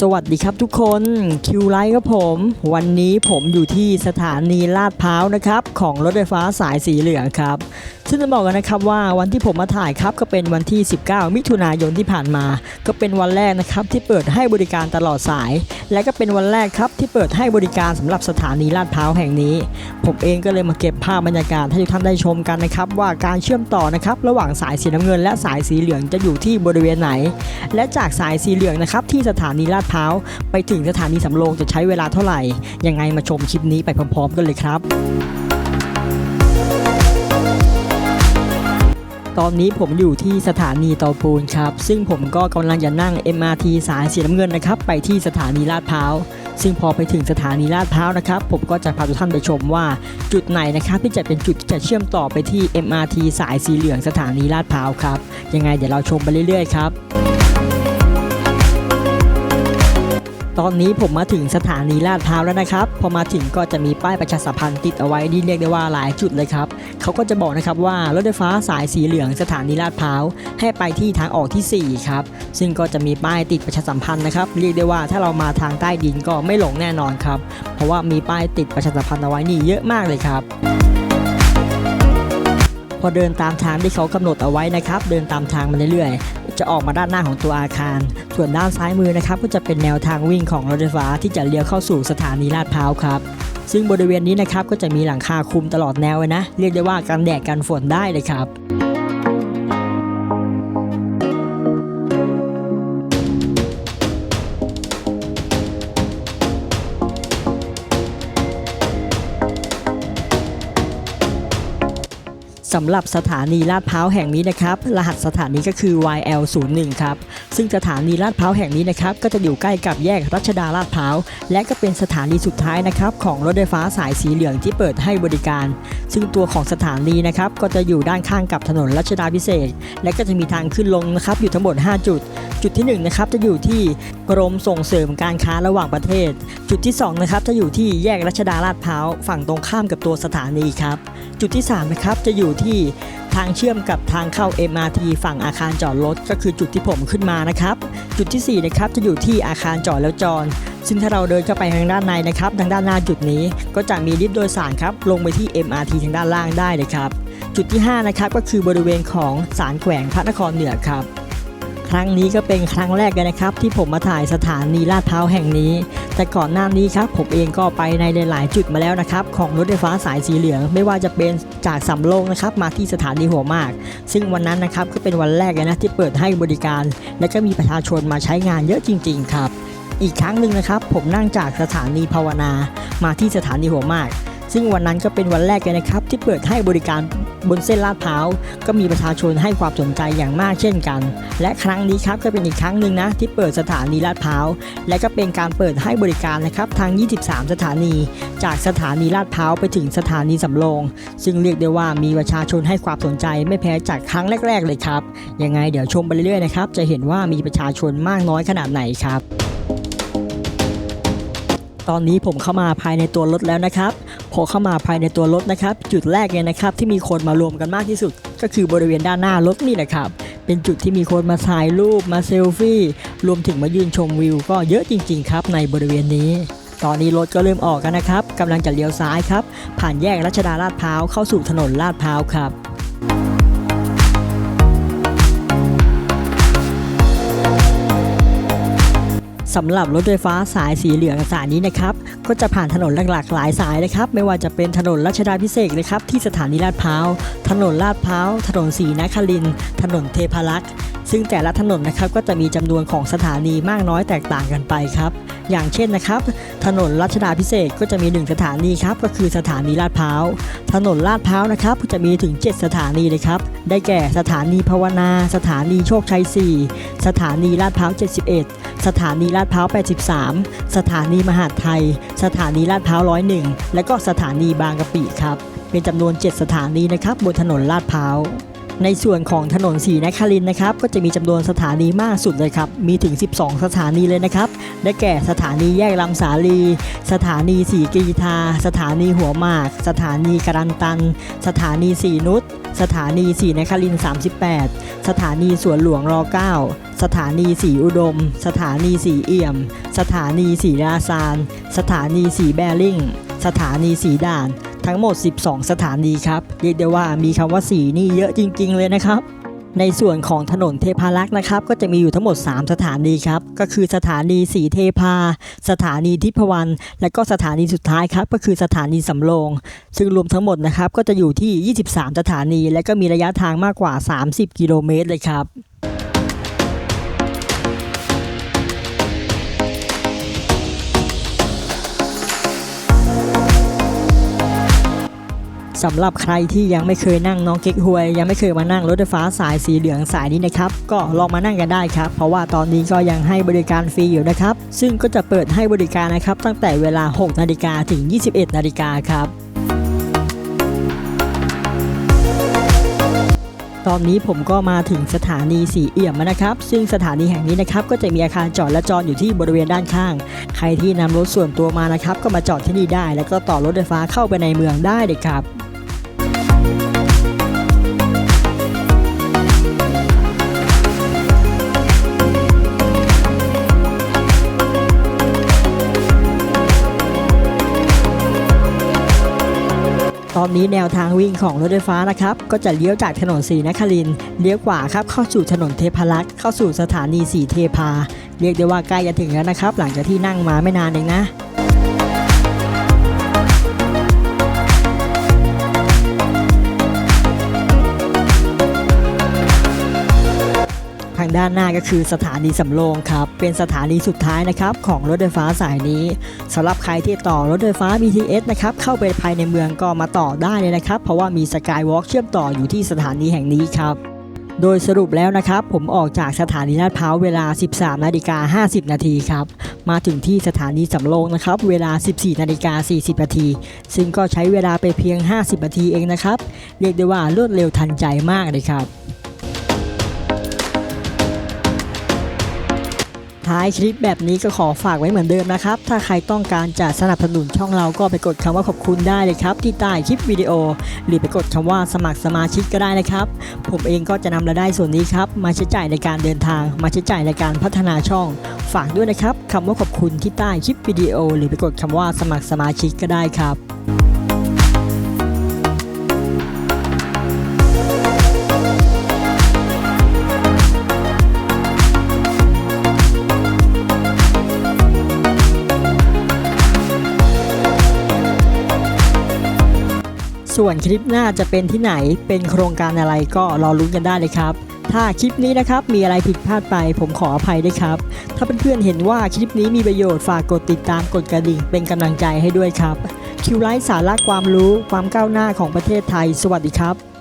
สวัสดีครับทุกคนคิวไลท์ครับผม วันนี้ผมอยู่ที่สถานีลาดพร้าวนะครับ ของรถไฟฟ้าสายสีเหลืองครับ ซึ่งจะบอกกันนะครับว่าวันที่ผมมาถ่ายครับก็เป็นวันที่ 19 มิถุนายนที่ผ่านมา ก็เป็นวันแรกนะครับที่เปิดให้บริการตลอดสาย และก็เป็นวันแรกครับที่เปิดให้บริการสำหรับสถานีลาดพร้าวแห่งนี้ ผมเองก็เลยมาเก็บภาพบรรยากาศให้ทุกท่านได้ชมกันนะครับว่าการเชื่อมต่อนะครับระหว่างสายสีน้ำเงิน และสายสีเหลืองจะอยู่ที่บริเวณไหน และจากสายสีเหลืองนะครับที่สถานีลาดพร้าวไปถึงสถานีสำโรงจะใช้เวลาเท่าไหร่ ยังไงมาชมคลิปนี้ไปพร้อม ๆ กันเลยครับ ตอนนี้ผมอยู่ที่สถานีเตาปูนครับ ซึ่งผมก็กำลังจะนั่ง MRT สายสีน้ำเงินนะครับ ไปที่สถานีลาดพร้าวซึ่งพอไปถึงสถานีลาดพร้าวนะครับ ผมก็จะพาทุกท่านไปชมว่าจุดไหนนะครับ ที่จะเป็นจุดที่จะเชื่อมต่อไปที่ MRT สายสีเหลืองสถานีลาดพร้าวครับ ยังไงเดี๋ยวเราชมไปเรื่อยๆครับ ตอนนี้ผมมาถึงสถานีลาดพร้าวแล้วนะครับ พอมาถึงก็จะมีป้ายประชาสัมพันธ์ติดเอาไว้ที่เรียกได้ว่าหลายจุดเลยครับเขาก็จะบอกนะครับว่ารถไฟฟ้าสายสีเหลืองสถานีลาดพร้าวให้ไปที่ทางออกที่ 4 ครับ ซึ่งก็จะมีป้ายติดประชาสัมพันธ์นะครับเรียกได้ว่าถ้าเรามาทางใต้ดินก็ไม่หลงแน่นอนครับ เพราะว่ามีป้ายติดประชาสัมพันธ์เอาไว้นี่เยอะมากเลยครับ อเดินตามทางที่เขากำหนดเอาไว้นะครับ เดินตามทางมาเรื่อยๆ จะออกมาด้านหน้าของตัวอาคาร ส่วนด้านซ้ายมือนะครับ ก็จะเป็นแนวทางวิ่งของรถไฟฟ้าที่จะเลี้ยวเข้าสู่สถานีลาดพร้าวครับ ซึ่งบริเวณนี้นะครับก็จะมีหลังคาคุมตลอดแนวเลยนะ เรียกได้ว่ากันแดดกันฝนได้เลยครับ สำหรับสถานีลาดพร้าวแห่งนี้นะครับรหัสสถานีก็คือ YL01 ครับซึ่งสถานีลาดพร้าวแห่งนี้นะครับก็จะอยู่ใกล้กับแยกรัชดาลาดพร้าวและก็เป็นสถานีสุดท้ายนะครับของรถไฟฟ้าสายสีเหลืองที่เปิดให้บริการ ซึ่งตัวของสถานีนะครับก็จะอยู่ด้านข้างกับถนนรัชดาพิเศษ และก็จะมีทางขึ้นลงนะครับอยู่ทั้งหมด 5 จุด จุดที่1นะครับจะอยู่ที่กรมส่งเสริมการค้าระหว่างประเทศ จุดที่2นะครับจะอยู่ที่แยกรัชดาลาดพร้าวฝั่งตรงข้ามกับตัวสถานีครับ จุดที่ 3 นะครับ จะอยู่ที่ทางเชื่อมกับทางเข้า MRT ฝั่งอาคารจอดรถก็คือจุดที่ผมขึ้นมานะครับ จุดที่ 4 นะครับ จะอยู่ที่อาคารจอดแล้วจอดซึ่งถ้าเราเดินเข้าไปทางด้านในนะครับ ทางด้านหน้าจุดนี้ ก็จะมีลิฟต์โดยสารครับ ลงไปที่ MRT ทางด้านล่างได้เลยครับ จุดที่ 5 นะครับ ก็คือบริเวณของศาลแขวงพระนครเหนือครับ ครั้งนี้ก็เป็นครั้งแรกเลยนะครับ ที่ผมมาถ่ายสถานีลาดพร้าวแห่งนี้ แต่ก่อนหน้านี้ครับผมเองก็ไปในหลายๆ จุดมาแล้วนะครับ ของรถไฟฟ้าสายสีเหลือง ไม่ว่าจะเป็นจากสำโรงนะครับมาที่สถานีหัวมาก ซึ่งวันนั้นนะครับก็เป็นวันแรกเลยนะที่เปิดให้บริการ และก็มีประชาชนมาใช้งานเยอะจริง ๆ ครับ อีกครั้งหนึ่งนะครับ ผมนั่งจากสถานีภาวนา มาที่สถานีหัวมาก ซึ่งวันนั้นก็เป็นวันแรกเลยนะครับ ที่เปิดให้บริการบนเส้นลาดพร้าวก็มีประชาชนให้ความสนใจอย่างมากเช่นกัน และครั้งนี้ครับก็เป็นอีกครั้งหนึ่งนะที่เปิดสถานีลาดพร้าวและก็เป็นการเปิดให้บริการนะครับทาง 23 สถานี จากสถานีลาดพร้าวไปถึงสถานีสำโรง ซึ่งเรียกได้ว่ามีประชาชนให้ความสนใจไม่แพ้จากครั้งแรก ๆ เลยครับยังไงเดี๋ยวชมไปเรื่อยๆนะครับจะเห็นว่ามีประชาชนมากน้อยขนาดไหนครับ ตอนนี้ผมเข้ามาภายในตัวรถแล้วนะครับพอเข้ามาภายในตัวรถนะครับ จุดแรกเลยนะครับที่มีคนมารวมกันมากที่สุด ก็คือบริเวณด้านหน้ารถนี่แหละครับ เป็นจุดที่มีคนมาถ่ายรูปมาเซลฟี่ รวมถึงมายืนชมวิว ก็เยอะจริง ๆ ครับในบริเวณนี้ ตอนนี้รถก็เริ่มออกกันนะครับกำลังจะเลี้ยวซ้ายครับ ผ่านแยกรัชดาลาดพร้าวเข้าสู่ถนนลาดพร้าวครับ สำหรับรถไฟฟ้าสายสีเหลืองสายนี้นะครับก็จะผ่านถนนหลักหลายสายเลยครับไม่ว่าจะเป็นถนนรัชดาพิเศษนะครับที่สถานีลาดพร้าวถนนลาดพร้าวถนนสีนครินถนนเทพารักษ์ซึ่งแต่ละถนนนะครับก็จะมีจำนวนของสถานีมากน้อยแตกต่างกันไปครับ อย่างเช่นนะครับ ถนนรัชดาพิเศษก็จะมี 1 สถานีครับก็คือสถานีลาดพร้าว ถนนลาดพร้าวนะครับจะมีถึง 7 สถานีเลยครับ ได้แก่สถานีภาวนา สถานีโชคชัย 4 สถานีลาดพร้าว 71 สถานีลาดพร้าว 83 สถานีมหาดไทย สถานีลาดพร้าว101และก็สถานีบางกะปิครับ เป็นจำนวน 7 สถานีนะครับบนถนนลาดพร้าวในส่วนของถนนสีนครินนะครับ ก็จะมีจำนวนสถานีมากสุดเลยครับ มีถึง 12 สถานีเลยนะครับ ได้แก่สถานีแยกลำสาลี สถานีสีกรีธาสถานีหัวหมาก สถานีกรันตัน สถานีสีนุชสถานีสีนคริน38 สถานีสวนหลวงร9สถานีสีอุดม สถานีสีเอี่ยม สถานีสีราซาน สถานีสีแบริ่ง สถานีสีด่าน ทั้งหมด 12 สถานีครับ เรียกได้ว่ามีคำว่าสีนี่เยอะจริง ๆ เลยนะครับ ในส่วนของถนนเทพารักษ์นะครับ ก็จะมีอยู่ทั้งหมด 3 สถานีครับ ก็คือสถานีสีเทพา สถานีทิพวรรณและก็สถานีสุดท้ายครับ ก็คือสถานีสำโรง ซึ่งรวมทั้งหมดนะครับ ก็จะอยู่ที่ 23 สถานี และก็มีระยะทางมากกว่า 30 กิโลเมตรเลยครับ สำหรับใครที่ยังไม่เคยนั่งน้องเก๊กฮวย ยังไม่เคยมานั่งรถไฟฟ้าสายสีเหลืองสายนี้นะครับ ก็ลองมานั่งกันได้ครับ เพราะว่าตอนนี้ก็ยังให้บริการฟรีอยู่นะครับ ซึ่งก็จะเปิดให้บริการนะครับตั้งแต่เวลา 6 นาฬิกาถึง 21 นาฬิกาครับตอนนี้ผมก็มาถึงสถานีสีเอี่ยมแล้วนะครับ ซึ่งสถานีแห่งนี้นะครับก็จะมีอาคารจอดและจอดอยู่ที่บริเวณด้านข้าง ใครที่นำรถส่วนตัวมานะครับ ก็มาจอดที่นี่ได้ แล้วก็ต่อรถไฟฟ้าเข้าไปในเมืองได้เลยครับ อนนี้แนวทางวิ่งของรถไฟฟ้านะครับ ก็จะเลี้ยวจากถนนสีนครินเลี้ยวขวาครับเข้าสู่ถนนเทพารักษ์เข้าสู่สถานีสีเทพา เรียกได้ว่าใกล้จะถึงแล้วนะครับ หลังจากที่นั่งมาไม่นานเองนะางด้านหน้าก็คือสถานีสำโรงครับ เป็นสถานีสุดท้ายนะครับของรถไฟฟ้าสายนี้สำหรับใครที่ต่อรถไฟฟ้า BTS นะครับเข้าไปภายในเมืองก็มาต่อได้เลยนะครับ เพราะว่ามีสกายวอล์กเชื่อมต่ออยู่ที่สถานีแห่งนี้ครับโดยสรุปแล้วนะครับ ผมออกจากสถานีลาดพร้าวเวลา 13 นาฬิกา 50 นาทีครับ มาถึงที่สถานีสำโรงนะครับ เวลา 14 นาฬิกา 40 นาที ซึ่งก็ใช้เวลาไปเพียง 50 นาทีเองนะครับ เรียกได้ว่ารวดเร็วทันใจมากเลยครับ ท้ายคลิปแบบนี้ก็ขอฝากไว้เหมือนเดิมนะครับ ถ้าใครต้องการจะสนับสนุนช่องเราก็ไปกดคำว่าขอบคุณได้เลยครับที่ใต้คลิปวิดีโอ หรือไปกดคำว่าสมัครสมาชิกก็ได้นะครับ ผมเองก็จะนำรายได้ส่วนนี้ครับมาใช้จ่ายในการเดินทาง มาใช้จ่ายในการพัฒนาช่อง ฝากด้วยนะครับคำว่าขอบคุณที่ใต้คลิปวิดีโอ หรือไปกดคำว่าสมัครสมาชิกก็ได้ครับ ส่วนคลิปหน้าจะเป็นที่ไหนเป็นโครงการอะไรก็รอลุ้นกันได้เลยครับ ถ้าคลิปนี้นะครับมีอะไรผิดพลาดไป ผมขออภัยด้วยครับ ถ้าเพื่อนๆเห็นว่าคลิปนี้มีประโยชน์ฝากกดติดตามกดกระดิ่งเป็นกำลังใจให้ด้วยครับคิวไลฟ์สาระความรู้ความก้าวหน้าของประเทศไทย สวัสดีครับ